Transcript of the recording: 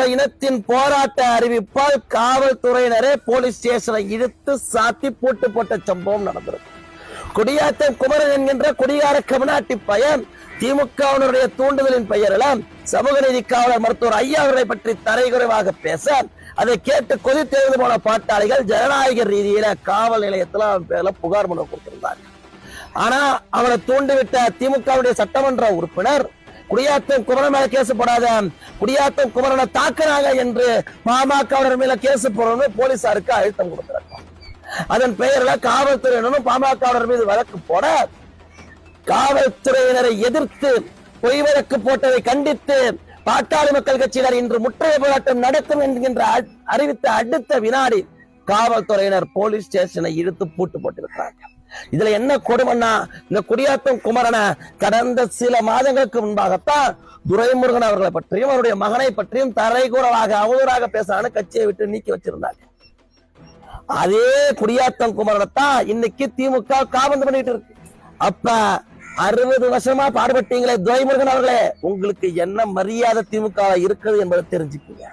ஒட்டுமொத்த இனத்தின் போராட்ட அறிவிப்பால் காவல்துறையினரே போலீஸ் ஸ்டேஷனை இழுத்து சாத்தி போட்டு போட்ட சம்பவம் நடந்திருக்கு. குடியாத்தம் குமரன் என்கின்ற குடிகார கமநாட்டி பயன் திமுகவினருடைய தூண்டுதலின் பெயரில் சமூக நீதி காவலர் மருத்துவர் ஐயா அவர்களை பற்றி தரைகுறைவாக பேச அதை கேட்டு கொதித்தெழுந்து போன பாட்டாளிகள் ஜனநாயக ரீதியில காவல் நிலையத்தில் அவன் பேர்ல புகார் மனு கொடுத்திருந்தாங்க. ஆனா அவனை தூண்டிவிட்ட திமுகவுடைய சட்டமன்ற உறுப்பினர் குடியாத்தம் குமரன் மேல கேஸ் போடாத குடியாத்தம் குமரனை தாக்குறாங்க என்று பாமகவினர் மேல கேஸ் போடணும்னு போலீசாருக்கு அழுத்தம் கொடுக்கிறாங்க. அதன் பெயர்ல காவல்துறையினரும் பாமகவினர் மீது வழக்கு போட காவல்துறையினரை எதிர்த்து பொய் வழக்கு போட்டதை கண்டித்து பாட்டாளி மக்கள் கட்சியினர் இன்று முற்றைய போராட்டம் நடத்தும் என்கின்ற அறிவித்த அடுத்த வினாடி காவல்துறையினர் போலீஸ் ஸ்டேஷனை இழுத்து பூட்டு போட்டிருக்கிறார்கள். இதுல என்ன கொடுமைன்னா இந்த குடியாத்தம் குமரனை கடந்த சில மாதங்களுக்கு முன்பாகத்தான் துரைமுருகன் அவர்களை பற்றியும் அவருடைய மகனை பற்றியும் தரைகூறலாக அவதூறாக பேசான்னு கட்சியை விட்டு நீக்கி வச்சிருந்தாங்க. அதே குடியாத்தம் குமரனைத்தான் இன்னைக்கு திமுக காபந்து பண்ணிட்டு இருக்கு. அப்ப அறுபது வருஷமா பாடுபட்டீங்களே துரைமுருகன் அவர்களே உங்களுக்கு என்ன மரியாதை திமுக இருக்குது என்பதை தெரிஞ்சுக்கீங்க.